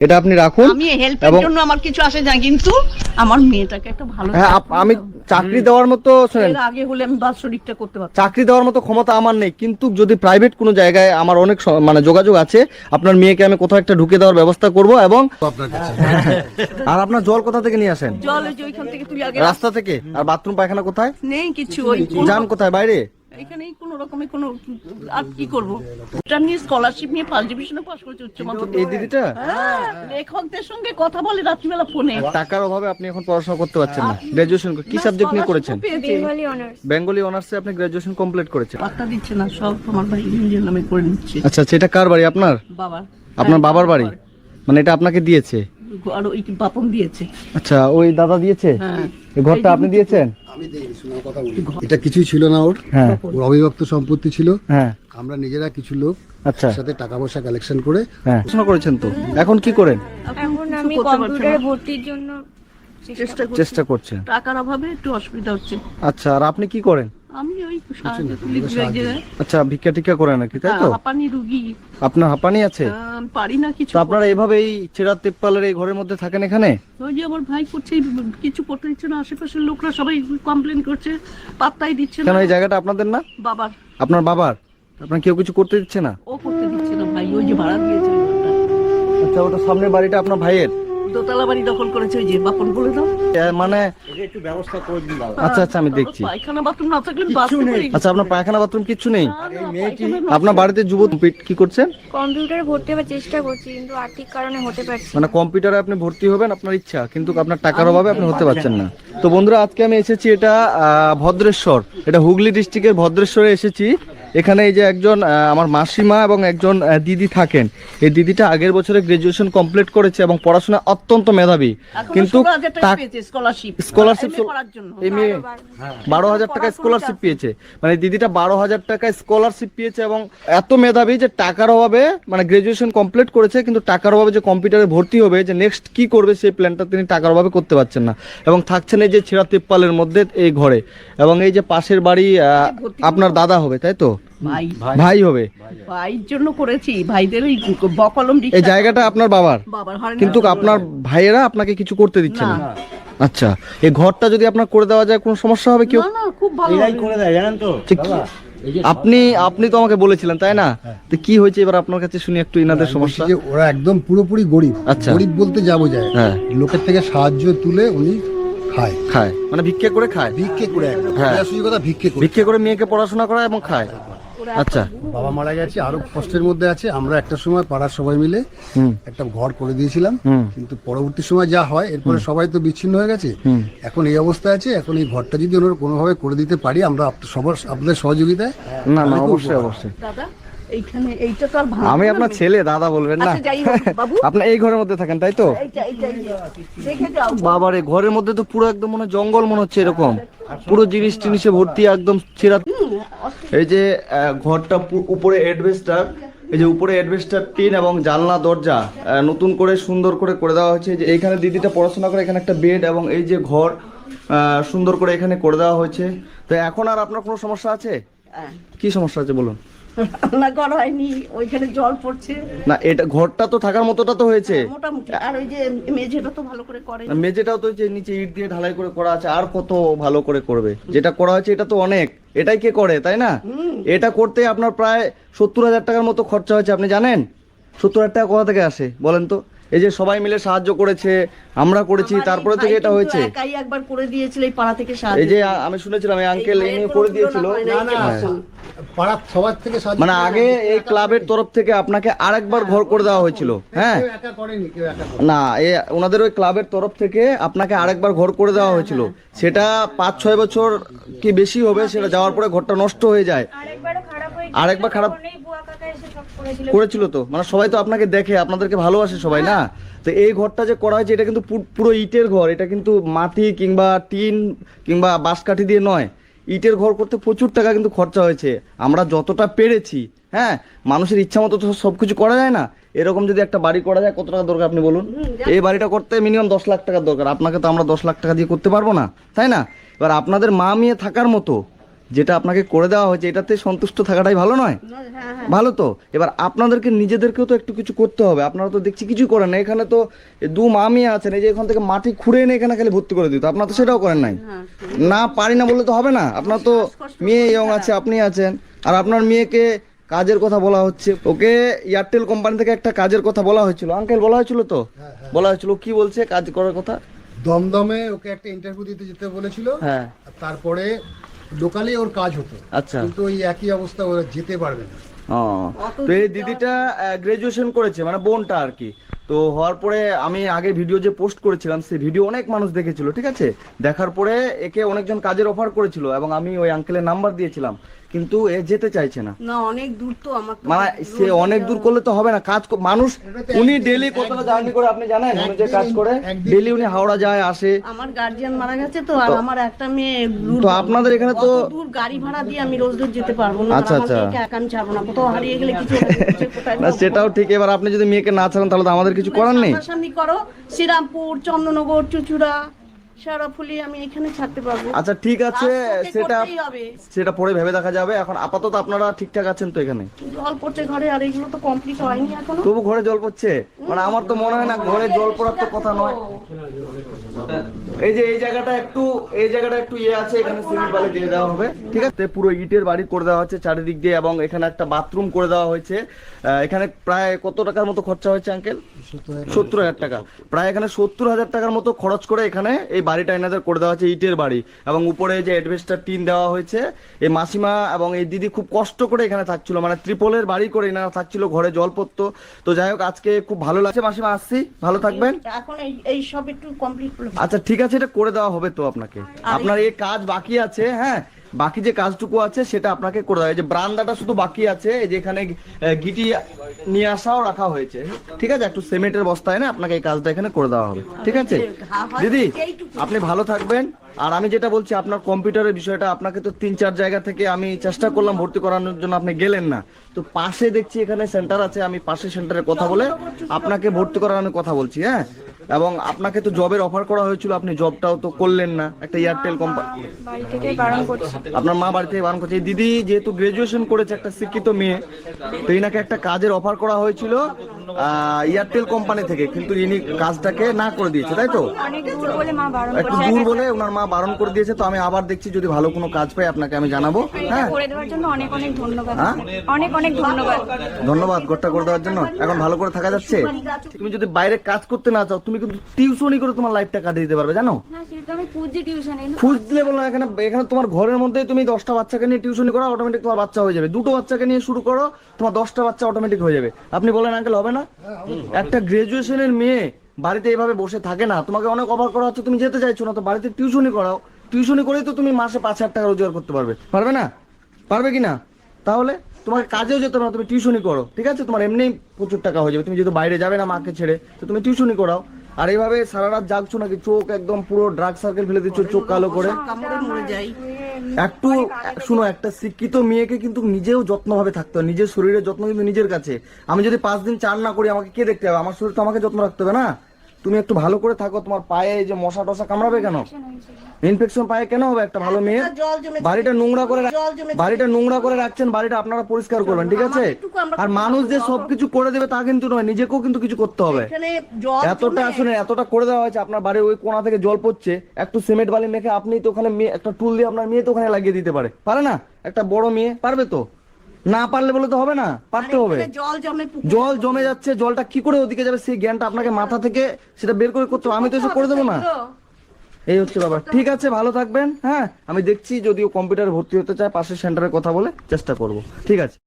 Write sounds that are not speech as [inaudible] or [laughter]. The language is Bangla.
এটা আপনি রাখুন আমি হেল্পের জন্য আমার কিছু আসে না কিন্তু আমার মেয়েটাকে একটা ভালো হ্যাঁ আমি চাকরি দেওয়ার মতো শোনেন। আগে হলে আমি বাৎসরিকটা করতে পারতাম। চাকরি দেওয়ার মতো ক্ষমতা আমার নেই কিন্তু যদি প্রাইভেট কোনো জায়গায় আমার অনেক মানে যোগাযোগ আছে আপনার মেয়েকে আমি কোথাও একটা ঢুকে দেওয়ার ব্যবস্থা করব এবং আর আপনার জল কোথা থেকে নিয়ে আসেন? জল ওই ওইখান থেকে তুই আগে রাস্তা থেকে? আর বাথরুম পায়খানা কোথায়? নেই কিছু ওই যান কোথায়? বাইরে? এখানেই কোনো রকমের কোনো আর কি করব? এটা নিয়ে স্কলারশিপ নিয়ে ফার্স্ট ডিভিশনে পাস করেছে উচ্চ মাধ্যমিক। এই দিদিটা? হ্যাঁ, লেখকদের সঙ্গে কথা বলে রাত্রিবেলা ফোনে। টাকার অভাবে আপনি এখন পড়াশোনা করতে পারছেন না। গ্রাজুয়েশন কি সাবজেক্ট নিয়ে করেছেন? বেঙ্গলি অনার্স বেঙ্গলি অনার্সে আপনি গ্রাজুয়েশন কমপ্লিট করেছেন। পাত্তা দিচ্ছে না সব তোমার ভাই নিজের নামে করে নিচ্ছে। আচ্ছা আচ্ছা এটা কার বাড়ি? আপনার? বাবা। আপনার বাবার বাড়ি? মানে এটা আপনাকে দিয়েছে? আর ওই বাপন দিয়েছে। আচ্ছা ওই দাদা দিয়েছে? হ্যাঁ। এই ঘরটা আপনি দিয়েছেন? আমি দেইনি শোনার কথা বলি। এটা কিছুই ছিল না ওর। হ্যাঁ। ওর অবিভক্ত সম্পত্তি ছিল। হ্যাঁ। আমরা নিজেরা কিছু লোক আচ্ছা। সাথে টাকা পয়সা কালেকশন করে হ্যাঁ। পড়াশোনা করেছেন তো? এখন কি করেন? এখন আমি কম্পিউটারে ভর্তির জন্য চেষ্টা চেষ্টা করছেন? টাকার অভাবে একটু অসুবিধা হচ্ছে। আচ্ছা আর আপনি কি করেন? আমি ওই জায়গায়। আচ্ছা ভিক্ষা টিক্ষা করেন নাকি তাই তো? হ্যাঁ, হাঁপানি রুগী। আপনার হাঁপানি আছে? পারি না কিছু তো আপনারা এভাবেই চেরা তেপ্পালের এই ঘরের মধ্যে থাকেন এখানে? ওই যে আমার ভাই করছে কিছু করতে দিচ্ছে না আশেপাশের লোকরা সবাই কমপ্লেন করছে পাত্তাই দিচ্ছে কেন না এই জায়গাটা আপনাদের না? বাবার। আপনার বাবার? আপনার কেউ কিছু করতে দিচ্ছে না? ও করতে দিচ্ছে না ভাই ওই যে ভাড়া দিয়েছে। আচ্ছা ওটা সামনের বাড়িটা আপনার ভাইয়ের? দোতলা বাড়ি দখল করেছে ওই যে বাপন বলে দাও। মানে আচ্ছা আচ্ছা আমি দেখছি। পায়খানা বাথরুম না থাকলে বাথরুম আচ্ছা আপনার পায়খানা বাথরুম কিচ্ছু নেই? আপনার বাড়িতে যুব কি করছেন কম্পিউটারে ভর্তি হওয়ার চেষ্টা করছি কিন্তু আর্থিক কারণে হতে পারছি মানে কম্পিউটারে আপনি ভর্তি হবেন আপনার ইচ্ছা কিন্তু আপনার টাকার অভাবে আপনি হতে পারছেন না। তো বন্ধুরা আজকে আমি এসেছি এটা ভদ্রেশ্বর এটা হুগলি ডিস্ট্রিক্টের ভদ্রেশ্বরে এসেছি। এখানে এই যে একজন আমার মাসিমা এবং একজন দিদি থাকেন। এই দিদিটা আগের বছরে গ্রাজুয়েশন কমপ্লিট করেছে এবং পড়াশোনা অত্যন্ত মেধাবী। কিন্তু স্কলারশিপ স্কলারশিপ করার জন্য। এই মেয়ে বারো হাজার টাকা স্কলারশিপ পেয়েছে। মানে দিদিটা বারো হাজার টাকা স্কলারশিপ পেয়েছে এবং এত মেধাবী যে টাকার অভাবে মানে গ্রাজুয়েশন কমপ্লিট করেছে কিন্তু টাকার অভাবে যে কম্পিউটারে ভর্তি হবে যে নেক্সট কি করবে সেই প্ল্যানটা তিনি টাকার অভাবে করতে পারছেন না। এবং থাকছেন এই যে ছেঁড়া তিপ্পালের মধ্যে এই ঘরে। এবং এই যে পাশের বাড়ি আহ, আপনার দাদা হবে তাই তো? ভাই। ভাই। হবে? ভাইয়ের জন্য করেছি। ভাইদের ওই বকলম এই জায়গাটা আপনার বাবার? বাবার কিন্তু আপনার ভাইয়েরা আপনাকে কিছু করতে দিচ্ছে না? আচ্ছা এই ঘরটা যদি আপনার করে দেওয়া যায় কোনো সমস্যা হবে কেউ না না খুব ভালো হবে। ঠিক। আপনি আপনি তো আমাকে বলেছিলেন তাই না? তো কি হয়েছে এবার আপনার কাছে শুনি একটু ইনাদের সমস্যা? যে ওরা একদম পুরোপুরি গরিব। আচ্ছা। গরিব বলতে যাব যায় হ্যাঁ। লোকের থেকে সাহায্য তুলে উনি খায়। খায়। মানে ভিক্ষে করে খায়? ভিক্ষে করে একদম। হ্যাঁ। কথা ভিক্ষে করে। ভিক্ষে করে মেয়েকে পড়াশোনা করায় এবং খায়? আচ্ছা। বাবা মারা গেছে আরও কষ্টের মধ্যে আছে। আমরা একটা সময় পাড়ার সবাই মিলে হুম। একটা ঘর করে দিয়েছিলাম। হুম। কিন্তু পরবর্তী সময় যা হয় এরপরে সবাই তো বিচ্ছিন্ন হয়ে গেছে। হুম। এখন এই অবস্থা আছে এখন এই ঘরটা যদি ওনারা কোনোভাবে করে দিতে পারি আমরা সবার আপনাদের সহযোগিতায় না না অবশ্যই অবশ্যই। দাদা? এইখানে এইটা তো আর আমি আপনার ছেলে দাদা বলবেন না। আচ্ছা, যাই হোক, বাবু। [laughs] আপনি এই ঘরের মধ্যে থাকেন তাই তো? বাবারে ঘরের মধ্যে তো পুরো একদম মনে হয় জঙ্গল মনে হচ্ছে এরকম। পুরো জিনিস টিনিসে ভর্তি একদম ছেঁড়া এই যে ঘরটা উপরে অ্যাডভেস্টার এই যে উপরে অ্যাডভেস্টার টিন এবং জানলা দরজা আহ, নতুন করে সুন্দর করে করে দেওয়া হয়েছে। যে এইখানে দিদিটা পড়াশোনা করে এখানে একটা বেড এবং এই যে ঘর সুন্দর করে এখানে করে দেওয়া হয়েছে। তো এখন আর আপনার কোনো সমস্যা আছে? হ্যাঁ। কি সমস্যা আছে বলুন? রান্না করা হয়নি ওইখানে জল পড়ছে। না এটা ঘরটা তো থাকার মতোটা তো হয়েছে। মোটামুটি। আর ওই যে মেঝেটা তো ভালো করে করে মেঝেটাও তো যে নিচে ইট দিয়ে ঢালাই করে করা আছে আর কত ভালো করে করবে। যেটা করা হয়েছে এটা তো অনেক। এটাই কে করে তাই না? এটা করতে আপনার প্রায় সত্তর হাজার টাকার মতো খরচা হয়েছে আপনি জানেন? সত্তর হাজার টাকা কোথা থেকে আসে বলেন তো? এই যে সবাই মিলে সাহায্য করেছে আমরা করেছি তারপরে থেকে এটা হয়েছে। একাই একবার করে দিয়েছিল এই পাড়া থেকে এই যে আমি শুনেছিলাম এই আঙ্কেল এই এনে করে দিয়েছিল। না, যে হ্যাঁ। পাড়ার সবার থেকে সাহায্য মানে আগে এই ক্লাবের তরফ থেকে আপনাকে আরেকবার ঘর করে দেওয়া হয়েছিল হ্যাঁ। না এ ওনাদের ওই ক্লাবের তরফ থেকে আপনাকে আরেকবার ঘর করে দেওয়া হয়েছিল। সেটা পাঁচ ছয় বছর কি বেশি হবে সেটা যাওয়ার পরে ঘরটা নষ্ট হয়ে যায়। আরেকবার খারাপ করেছিল তো। মানে সবাই তো আপনাকে দেখে আপনাদেরকে ভালোবাসে সবাই না? তো এই ঘরটা যে করা হয়েছে এটা কিন্তু পুরো ইটের ঘর। এটা কিন্তু মাটি কিংবা টিন কিংবা বাঁশকাঠি দিয়ে নয়। ইটের ঘর করতে প্রচুর টাকা কিন্তু খরচা হয়েছে। আমরা যতটা পেরেছি হ্যাঁ? মানুষের ইচ্ছা মতো তো সব কিছু করা যায় না? এরকম যদি একটা বাড়ি করা যায় কত টাকা দরকার আপনি বলুন? এই বাড়িটা করতে মিনিমাম দশ লাখ টাকার দরকার। আপনাকে তো আমরা দশ লাখ টাকা দিয়ে করতে পারব না তাই না? এবার আপনাদের মা মেয়ে থাকার মতো যেটা আপনাকে করে দেওয়া হয়েছে এটাতে সন্তুষ্ট থাকাটাই ভালো নয়? ভালো তো? এবার আপনাদেরকে নিজেদেরকেও তো একটু কিছু করতে হবে। আপনারা তো দেখছি কিছু করেন না। এখানে তো দু মামি আছেন এই যে এখান থেকে মাটি খুঁড়ে এনে এখানে খালি ভর্তি করে দিত। আপনারা তো সেটাও করেন নাই। না পারি না বললে তো হবে না। আপনার তো মেয়ে ইয়ং আছে আপনি আছেন। আর আপনার মেয়েকে কাজের কথা বলা হচ্ছে। ওকে এয়ারটেল কোম্পানি থেকে একটা কাজের কথা বলা হয়েছিল। আঙ্কেল বলা হয়েছিল তো? বলা হয়েছিল। কি বলছে কাজ করার কথা? দমদমে ওকে একটা ইন্টারভিউ দিতে যেতে বলেছিল। হ্যাঁ। তারপরে লোকালি ওর কাজ হতো। আচ্ছা। কিন্তু ওই একই অবস্থা ওরা যেতে পারবে না। ও। তো এই দিদিটা গ্রাজুয়েশন করেছে মানে বোনটা আর কি। তো হওয়ার পরে আমি আগে ভিডিও যে পোস্ট করেছিলাম সেই ভিডিও অনেক মানুষ দেখেছিল ঠিক আছে? দেখার পরে একে অনেকজন কাজের অফার করেছিল এবং আমি ওই আঙ্কেলের নাম্বার দিয়েছিলাম। কিন্তু এ যেতে চাইছে না। না অনেক দূর তো আমার মানে সে অনেক দূর করলে তো হবে না কাজ মানুষ উনি ডেলি কতটা জার্নি করে আপনি জানেন উনি যে কাজ করে ডেলি উনি হাওড়া যায় আসে। আমার গার্জিয়ান মারা গেছে তো আর আমার একটা মেয়ে তো আপনাদের এখানে তো দূর গাড়ি ভাড়া দিয়ে আমি রোজ রোজ যেতে পারব না আচ্ছা, আচ্ছা। আমি ছাড়বো না কোথাও হারিয়ে গেলে কিছু [laughs] না সেটাও ঠিক এবার আপনি যদি মেয়েকে না ছাড়েন তাহলে তো আমাদের কিছু করার নেই। সামনাসামনি করো শ্রীরামপুর চন্দননগর চুচুড়া সারাফুলি আমি এখানে ছাড়তে পারব। আচ্ছা ঠিক আছে সেটা সেটা পরে ভেবে দেখা যাবে। এখন আপাতত আপনারা ঠিকঠাক আছেন তো এখানে? জল পড়ছে ঘরে আর এগুলো তো কমপ্লিট হয়নি এখনও। তবু ঘরে জল পড়ছে? মানে আমার তো মনে হয় না ঘরে জল পড়ার তো কথা নয়। এই যে এই জায়গাটা একটু এই জায়গাটা একটু ইয়ে আছে এখানে সিমেন্ট বালি দিয়ে দেওয়া হবে। ঠিক আছে? পুরো ইটের বাড়ি করে দেওয়া হচ্ছে চারিদিক দিয়ে এবং এখানে একটা বাথরুম করে দেওয়া হয়েছে। আহ, এখানে প্রায় কত টাকার মতো খরচা হয়েছে আঙ্কেল? সত্তর হাজার টাকা। প্রায় এখানে সত্তর হাজার টাকার মতো খরচ করে এখানে এই বাড়িটা এনাদের করে দেওয়া হয়েছে ইটের বাড়ি। এবং উপরে যে অ্যাডভেস্টার টিন দেওয়া হয়েছে এই মাসিমা এবং এই দিদি খুব কষ্ট করে এখানে থাকছিল মানে ত্রিপলের বাড়ি করে এনারা থাকছিল ঘরে জল পড়তো তো যাই হোক আজকে খুব ভালো লাগছে। মাসিমা আসছি। ভালো থাকবেন। এখন এই সব একটু কমপ্লিট আচ্ছা ঠিক আছে এটা করে দেওয়া হবে তো আপনাকে। আপনার এই কাজ বাকি আছে হ্যাঁ? বাকি যে কাজটুকু আছে সেটা আপনাকে করে দেওয়া যে ব্রান্দাটা শুধু বাকি আছে, এই যে এখানে গিটি নিয়ে আসাও রাখা হয়েছে। ঠিক আছে? একটু সিমেন্টের বস্তায় না আপনাকে এই কাজটা এখানে করে দেওয়া হবে। ঠিক আছে? দিদি, আপনি ভালো থাকবেন। আর আমি যেটা বলছি, আপনার কম্পিউটারের বিষয়টা, আপনাকে তো তিন চার জায়গা থেকে আমি চেষ্টা করলাম ভর্তি করানোর জন্য, আপনি গেলেন না। তো পাশে দেখছি এখানে সেন্টার আছে, আমি পাশে সেন্টারে কথা বলে আপনাকে ভর্তি আমি কথা বলছি হ্যাঁ? এবং আপনাকে তো জবের অফার করা হয়েছিল আপনি জবটাও তো করলেন না একটা এয়ারটেল কোম্পানি আপনার মা বাড়ি থেকে বারণ করছে। দিদি যেহেতু গ্রাজুয়েশন করেছে একটা শিক্ষিত মেয়ে তো এনাকে একটা কাজের অফার করা হয়েছিল এয়ারটেল কোম্পানি থেকে কিন্তু ইনি কাজটাকে না করে দিয়েছে তাই তো? একটু দূর বলে ওনার মা বারণ করে দিয়েছে তো আমি আবার দেখছি যদি ভালো কোনো কাজ পাই আপনাকে আমি জানাব হ্যাঁ? করে দেওয়ার জন্য অনেক অনেক ধন্যবাদ। হ্যাঁ? অনেক অনেক ধন্যবাদ। ধন্যবাদ গোটা করে দেওয়ার জন্য। এখন ভালো করে থাকা যাচ্ছে? তুমি যদি বাইরে কাজ করতে না চাও তুমি কিন্তু টিউশনই করে তোমার লাইফটা কাটিয়ে দিতে পারবে জানো? খুঁজলে বলো এখানে এখানে তোমার ঘরের মধ্যে তুমি দশটা বাচ্চাকে নিয়ে টিউশনি করো অটোমেটিক তোমার বাচ্চা হয়ে যাবে। দুটো বাচ্চাকে নিয়ে শুরু করো তোমার দশটা বাচ্চা অটোমেটিক হয়ে যাবে। আপনি বলেন আঙ্কেল হবে না? একটা গ্রাজুয়েশনের মেয়ে বাড়িতে এইভাবে বসে থাকে না। তোমাকে অনেক অফার করা হচ্ছে, তুমি যেতে চাইছো না, তো বাড়িতে টিউশনি করাও। টিউশনি করেই তো তুমি মাসে পাঁচ হাজার টাকা রোজগার করতে পারবে। পারবে না? পারবে কি না? তাহলে তোমাকে কাজেও যেতে হবে না, তুমি টিউশনি করো, ঠিক আছে? তোমার এমনি প্রচুর টাকা হয়ে যাবে। তুমি যেহেতু বাইরে যাবে না মাকে ছেড়ে, তো তুমি টিউশনি করাও। আর এইভাবে সারা রাত জাগছো নাকি, চোখ একদম পুরো ড্রাগ সার্কেল ফেলে দিচ্ছ, চোখ কালো করে? একটু, শুনো, একটা শিক্ষিত মেয়েকে কিন্তু নিজেও যত্নভাবে থাকতে হবে নিজের শরীরের যত্ন কিন্তু নিজের কাছে। আমি যদি পাঁচ দিন চান না করি, আমাকে কে দেখতে হবে? আমার শরীর তো আমাকে যত্ন রাখতে হবে না? তুমি একটু ভালো করে থাকো তোমার পায়ে এই যে মশা টশা কামড়াবে কেন? ইনফেকশন পায়ে কেন হবে একটা ভালো মেয়ে? বাড়িটা নোংরা করে রাখ- বাড়িটা নোংরা করে রাখছেন বাড়িটা আপনারা পরিষ্কার করবেন ঠিক আছে? আর মানুষ যে সবকিছু করে দেবে তা কিন্তু নয় নিজেকেও কিন্তু কিছু করতে হবে। এতটা আসলে এতটা করে দেওয়া হয়েছে আপনার বাড়ির ওই কোণা থেকে জল পড়ছে একটু সিমেন্ট বালি মেখে আপনি তো ওখানে একটা টুল দিয়ে আপনার মেয়ে তো ওখানে লাগিয়ে দিতে পারে। পারে না? একটা বড় মেয়ে পারবে তো? না পারলে বলে তো হবে না পারতে হবে। জল জমে জল জমে যাচ্ছে জলটা কি করে ওদিকে যাবে? সেই জ্ঞানটা আপনাকে মাথা থেকে সেটা বের করে করতে হবে। আমি তো এসে করে দেবো না। এই হচ্ছে ব্যাপার। ঠিক আছে ভালো থাকবেন হ্যাঁ? আমি দেখছি যদিও কম্পিউটার ভর্তি হতে চায় পাশের সেন্টারে কথা বলে চেষ্টা করব। ঠিক আছে।